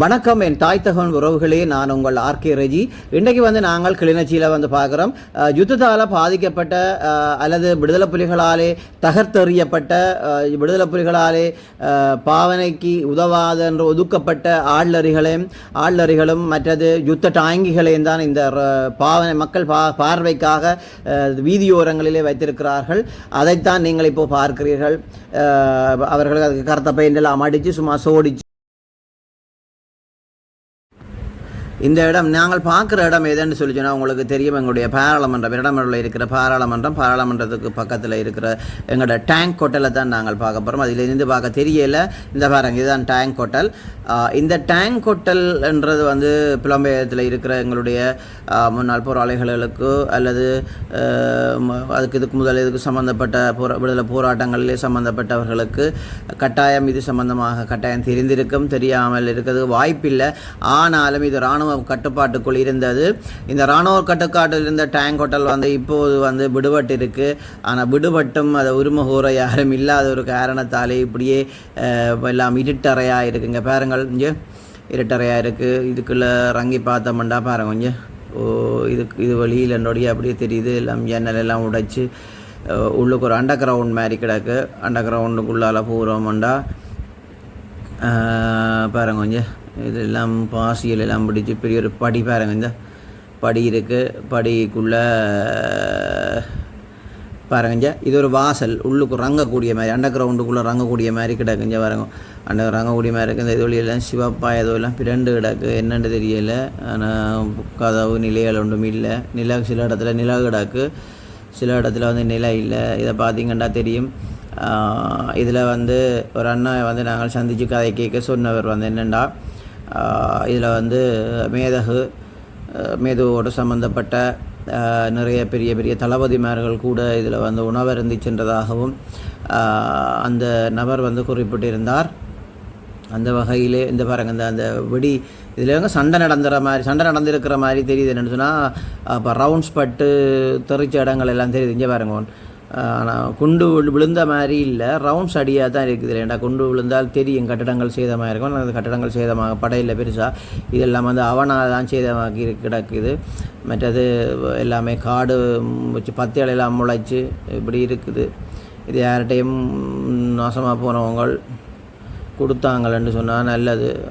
வணக்கம் என் தாய் தகவல் உறவுகளே நான் உங்கள் ஆர்கே ரெஜி. இன்றைக்கு வந்து நாங்கள் கிளிநொச்சியில் வந்து பார்க்குறோம். யுத்தத்தால் பாதிக்கப்பட்ட அல்லது விடுதலை புலிகளாலே தகர்த்தெறியப்பட்ட விடுதலை புலிகளாலே பாவனைக்கு உதவாத என்று ஒதுக்கப்பட்ட ஆள்லறிகளையும் ஆள்லறிகளும் மற்றது யுத்த டாங்கிகளையும் தான் இந்த பாவனை மக்கள் பா பார்வைக்காக வீதியோரங்களிலே வைத்திருக்கிறார்கள். அதைத்தான் நீங்கள் இப்போ பார்க்கிறீர்கள். அவர்கள் அதுக்கு கருத்த என்றெல்லாம் அடித்து சும்மா சோடிச்சு இந்த இடம் நாங்கள் பார்க்குற இடம் எதுன்னு சொல்லி சொன்னால் உங்களுக்கு தெரியும் எங்களுடைய பாராளுமன்றம் இரடமரில் இருக்கிற பாராளுமன்றம் பாராளுமன்றத்துக்கு பக்கத்தில் இருக்கிற எங்களோட டேங்க் ஹோட்டலை தான் நாங்கள் பார்க்க போகிறோம் அதிலிருந்து பார்க்க தெரியல. இந்த பாருங்க இதுதான் டேங்க் ஹோட்டல் இந்த டேங்க் ஹோட்டல்ன்றது வந்து புலம்பெயரத்தில் இருக்கிற எங்களுடைய முன்னாள் போராளிகளுக்கு அல்லது அதுக்கு இதுக்கு முதல் இதுக்கு சம்மந்தப்பட்ட போரா விடுதலை போராட்டங்களிலே சம்மந்தப்பட்டவர்களுக்கு கட்டாயம் இது சம்பந்தமாக கட்டாயம் தெரிந்திருக்கும் தெரியாமல் இருக்கிறது வாய்ப்பில்லை. ஆனாலும் இது இராணுவ கட்டுப்பாட்டுக்குள் இருந்தது. இந்த இராணுவ கட்டுப்பாட்டில் இருந்த டேங்க் ஹோட்டல் வந்து இப்போது வந்து விடுபட்டு இருக்கு ஆனால் விடுபட்டும் அதை உரிமகூற யாரும் இல்லாத ஒரு காரணத்தாலே இப்படியே எல்லாம் இருட்டறையாக இருக்குங்க. பாருங்கள் இங்கே இருட்டறையாக இருக்குது இதுக்குள்ளே இறங்கி பார்த்தோம்டா பாருங்க கொஞ்சம் ஓ இதுக்கு இது வழியில் என்னுடைய அப்படியே தெரியுது. எல்லாம் ஜன்னல் எல்லாம் உடைச்சு உள்ளுக்கு ஒரு அண்டர் கிரவுண்ட் மாதிரி கிடக்கு. அண்டர் கிரவுண்டுக்குள்ளால் பூரோம்டா பாருங்க கொஞ்சம். இதெல்லாம் பாசியல் எல்லாம் பிடிச்சி பெரிய ஒரு படி பாருங்க இந்த படி இருக்குது படிக்குள்ளே பாருங்கஞ்ச இது ஒரு வாசல். உள்ளுக்கு ரங்கக்கூடிய மாதிரி அண்டர் கிரவுண்டுக்குள்ளே ரங்கக்கூடிய மாதிரி கிடக்குஞ்ச பாருங்க. அண்டர் ரங்கக்கூடிய மாதிரி இருக்குது இந்த இது வழியெல்லாம் சிவப்பா ஏதோ எல்லாம் பிரண்டு கிடக்கு. என்னென்னு தெரியலை. ஆனால் கதவு நிலைகள் ஒன்றும் இல்லை. நில சில இடத்துல நில கிடக்கு. சில இடத்துல வந்து நிலை இல்லை. இதை பார்த்தீங்கன்னா தெரியும். இதில் வந்து ஒரு அண்ணா வந்து நாங்கள் சந்தித்து கதை கேட்க சொன்னவர் வந்து என்னென்னா இதில் வந்து மேதகு மேதுவோடு சம்மந்தப்பட்ட நிறைய பெரிய பெரிய தளபதிமார்கள் கூட இதில் வந்து உணவருந்தி சென்றதாகவும் அந்த நபர் வந்து குறிப்பிட்டிருந்தார். அந்த வகையிலே இந்த பாருங்க இந்த அந்த வெடி இதில் வந்து சண்டை நடந்துற மாதிரி சண்டை நடந்திருக்கிற மாதிரி தெரியுது என்னன்னு சொன்னால் அப்போ ரவுண்ட்ஸ் பட்டு தெரிச்ச இடங்கள் எல்லாம் தெரியுது. இங்கே பாருங்க குண்டு விழு- விழுந்த மாதிரி இல்லை. ரவுண்ட்ஸ் அடியாக தான் இருக்குது ஏன்டா குண்டு விழுந்தால் தெரியும். கட்டடங்கள் சேதமாக இருக்கும். அந்த கட்டடங்கள் சேதமாக படையில் பெருசாக இதெல்லாம் வந்து அவனால் தான் சேதமாக்கி கிடக்குது. மற்றது எல்லாமே காடு வச்சு பத்தியல் இலையெல்லாம் முளைச்சு இப்படி இருக்குது. இது யார்கிட்டையும் நாசமாக போனவங்க கொடுத்தாங்களன்னு சொன்னால் நல்லது.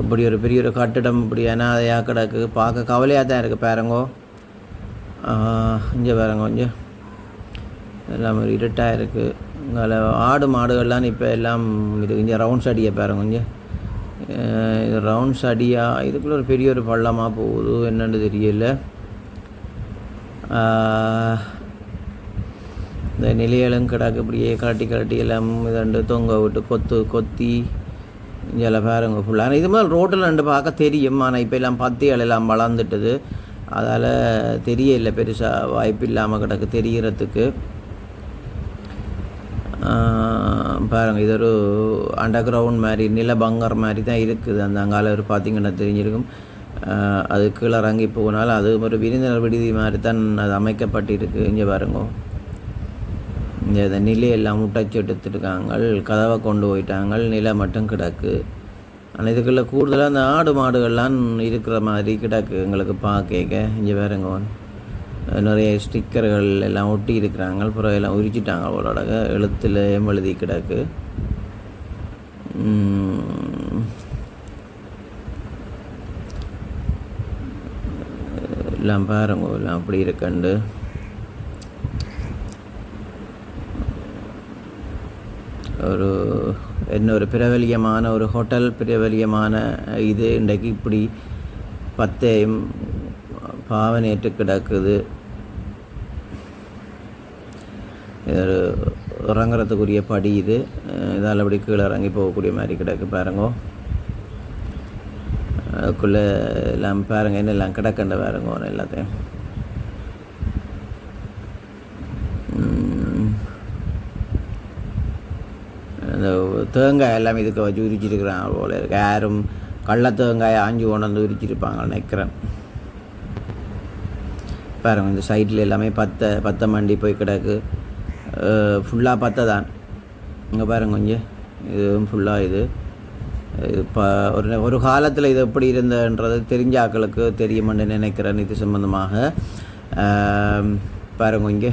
இப்படி ஒரு பெரிய ஒரு கட்டிடம் இப்படி அனாதையாக கிடக்கு. பார்க்க கவலையாக தான் இருக்குது பாருங்கோ. இங்கே பாருங்க கொஞ்சம். எல்லாம் இருட்டாக இருக்குது இங்கே ஆடு மாடுகள்லாம் இப்போ எல்லாம் இது இங்கே ரவுண்ட்ஸ் அடியை பாருங்க கொஞ்சம். இது ரவுண்ட்ஸ் அடியா இதுக்குள்ளே ஒரு பெரிய ஒரு பள்ளமாக போகுது என்னென்னு தெரியல. இந்த நிலையலும் கிடக்கு இப்படியே கலட்டி கலட்டி எல்லாம் இதண்டு தொங்க விட்டு கொத்து கொத்தி இங்கெல்லாம் பாருங்க ஃபுல்லாக இது மாதிரி ரோட்டில் ரெண்டு பார்க்க தெரியும். ஆனால் இப்போ எல்லாம் பத்திகள் எல்லாம் வளர்ந்துட்டுது. அதால் தெரியல பெருசாக வாய்ப்பு இல்லாமல் கிடக்கு தெரிகிறதுக்கு பாருங்கள் பாருங்க இது ஒரு அண்டர் கிரவுண்ட் மாதிரி நில பங்கர் மாதிரி தான் இருக்குது. அந்த அங்கால ஒரு பார்த்தீங்கன்னா தெரிஞ்சிருக்கும். அது கீழே இறங்கி போனால் அது ஒரு விருந்தினர் விடுதி மாதிரி தான் அது அமைக்கப்பட்டிருக்கு. இங்கே பாருங்க. இந்த நிலையெல்லாம் முட்டச்சு எடுத்துருக்காங்க. கதவை கொண்டு போயிட்டாங்க. நிலை மட்டும் கிடக்கு. ஆனால் இதுக்குள்ளே கூடுதலாக அந்த ஆடு மாடுகள்லாம் இருக்கிற மாதிரி கிடக்கு. எங்களுக்கு பார்க்க இங்கே வேறுங்க நிறைய ஸ்டிக்கர்கள் எல்லாம் ஒட்டி இருக்கிறாங்க. அப்புறம் எல்லாம் உரிச்சிட்டாங்க அவளோட எழுத்தில் எழுதி கிடக்கு. எல்லாம் பாருங்க. எல்லாம் அப்படி இருக்கண்டு. ஒரு இன்னொரு பிரபலியமான ஒரு ஹோட்டல் பிரபலியமான இது இன்றைக்கு இப்படி பத்தையும் பாவனேற்று கிடக்குது. ஒரு இறங்குறதுக்குரிய படி இது. இதால் அப்படி கீழே இறங்கி போகக்கூடிய மாதிரி கிடக்கு பாருங்கோ. அதுக்குள்ளே எல்லாம் பாருங்க என்னெல்லாம் கிடக்கண்ட பாருங்க எல்லாத்தையும். அந்த தேங்காய் எல்லாம் இதுக்கு வச்சு உரிச்சிருக்கிறாங்க போல இருக்கு. யாரும் கள்ள தேங்காயை ஆஞ்சி கொண்டு வந்து உரிச்சிருப்பாங்க நினைக்கிறேன். பாருங்க இந்த சைட்டில் எல்லாமே பத்தை பத்தை மண்டி போய் கிடக்கு. ஃபுல்லாக பத்தை தான் இங்கே பாருங்க கொஞ்சம் இதுவும் ஃபுல்லாக இது. இப்போ ஒரு ஒரு காலத்தில் இது எப்படி இருந்தன்றது தெரிஞ்ச ஆக்களுக்கு தெரியுமென்று நினைக்கிறேன் இது சம்மந்தமாக பாருங்க இங்கே.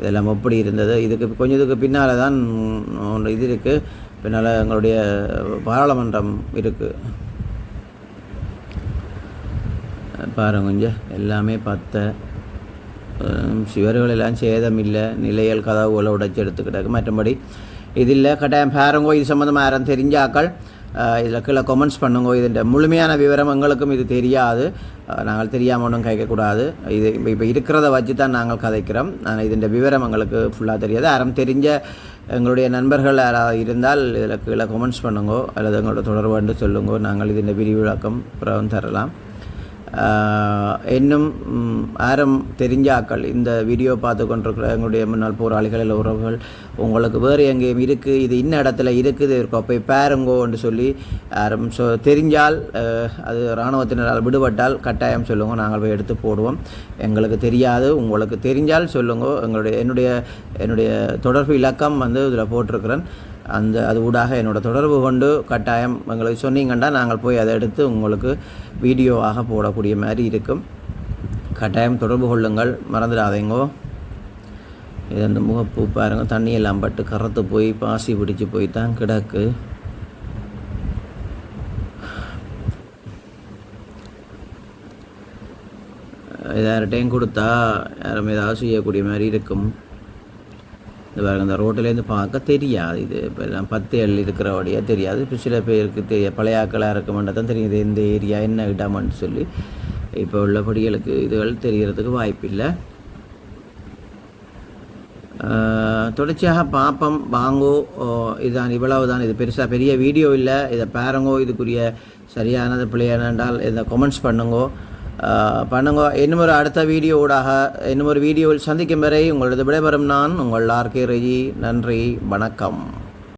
இதெல்லாம் எப்படி இருந்தது? இதுக்கு கொஞ்சம் இதுக்கு பின்னால் தான் ஒன்று இது இருக்குது பின்னால் எங்களுடைய பாராளுமன்றம் இருக்குது பாருங்க கொஞ்சம் எல்லாமே பார்த்த சுவர்களெல்லாம் எல்லாம் சேதம் இல்லை நிலையல் கதவுகளை உடைச்சி எடுத்துக்கிட்டாங்க. மற்றபடி இல்லை கட்டாயம் பாருங்கோ இது சம்மந்தமாக யாரும் தெரிஞ்சாக்கள். இதில் கீழே கமெண்ட்ஸ் பண்ணுங்க. இதன் முழுமையான விவரம் எங்களுக்கும் இது தெரியாது. நாங்கள் தெரியாமல் ஒன்றும் கேட்கக்கூடாது. இது இப்போ இப்போ இருக்கிறத வச்சு தான் நாங்கள் கதைக்கிறோம். ஆனால் இதன் விவரம் எங்களுக்கு ஃபுல்லாக தெரியாது. அறம் தெரிஞ்ச எங்களுடைய நண்பர்கள் யாராவது இருந்தால் இதில் கீழே கமெண்ட்ஸ் பண்ணுங்கோ. அல்லது எங்களோட தொடர்பு சொல்லுங்கோ. நாங்கள் இதன் விரிவிழக்கம் பிறகு தரலாம். இன்னும் ஆரம் தெரிஞ்சாக்கள் இந்த வீடியோ பார்த்து கொண்டிருக்கிற எங்களுடைய முன்னாள் போராளிகள் இல்லை உறவுகள் உங்களுக்கு வேறு எங்கேயும் இருக்குது இது இன்ன இடத்துல இருக்குது இருக்கோ போய் பாருங்கோன்னு சொல்லி ஆரம் சொ தெரிஞ்சால் அது இராணுவத்தினரால் விடுபட்டால் கட்டாயம் சொல்லுங்க நாங்கள் போய் எடுத்து போடுவோம். எங்களுக்கு தெரியாது உங்களுக்கு தெரிஞ்சால் சொல்லுங்க எங்களுடைய என்னுடைய என்னுடைய தொடர்பு இலக்கம் வந்து இதில் போட்டிருக்கிறேன். அந்த அது ஊடாக என்னோட தொடர்பு கொண்டு கட்டாயம் எங்களுக்கு சொன்னீங்கன்னா நாங்கள் போய் அதை எடுத்து உங்களுக்கு வீடியோவாக போடக்கூடிய மாதிரி இருக்கும். கட்டாயம் தொடர்பு கொள்ளுங்கள் மறந்துடாதீங்கோ. இது அந்த முகப்பு பாருங்க தண்ணியெல்லாம் பட்டு கறத்து போய் பாசி பிடிச்சி போய் தான் கிடக்கு யார்கிட்டையும் கொடுத்தா யாரும் ஏதாவது செய்யக்கூடிய மாதிரி இருக்கும். இந்த பாருங்க இந்த ரோட்டிலேருந்து பார்க்க தெரியாது. இது இப்போ எல்லாம் பத்து எள் இருக்கிறபடியாக தெரியாது. இப்போ சில பேருக்கு தெரிய பழைய ஆக்களாக இருக்குமெண்டா தான் தெரியுது எந்த ஏரியா என்ன இடமான்னு சொல்லி. இப்போ உள்ள படிகளுக்கு இதுகள் தெரிகிறதுக்கு வாய்ப்பில்லை. தொடர்ச்சியாக பார்ப்போம் வாங்கோ இதுதான் இவ்வளவு தான் இது பெருசாக பெரிய வீடியோ இல்லை. இதை பாருங்கோ இதுக்குரிய சரியானது பிள்ளையானால் இதை கமெண்ட்ஸ் பண்ணுங்கோ. பண்ணுங்க இன்னும் ஒரு அடுத்த வீடியோ ஊடாக இன்னும் ஒரு வீடியோவில் சந்திக்கும் வரை உங்களது விடைபெறும் நான் உங்கள் ஆர்கே ரஜி நன்றி வணக்கம்.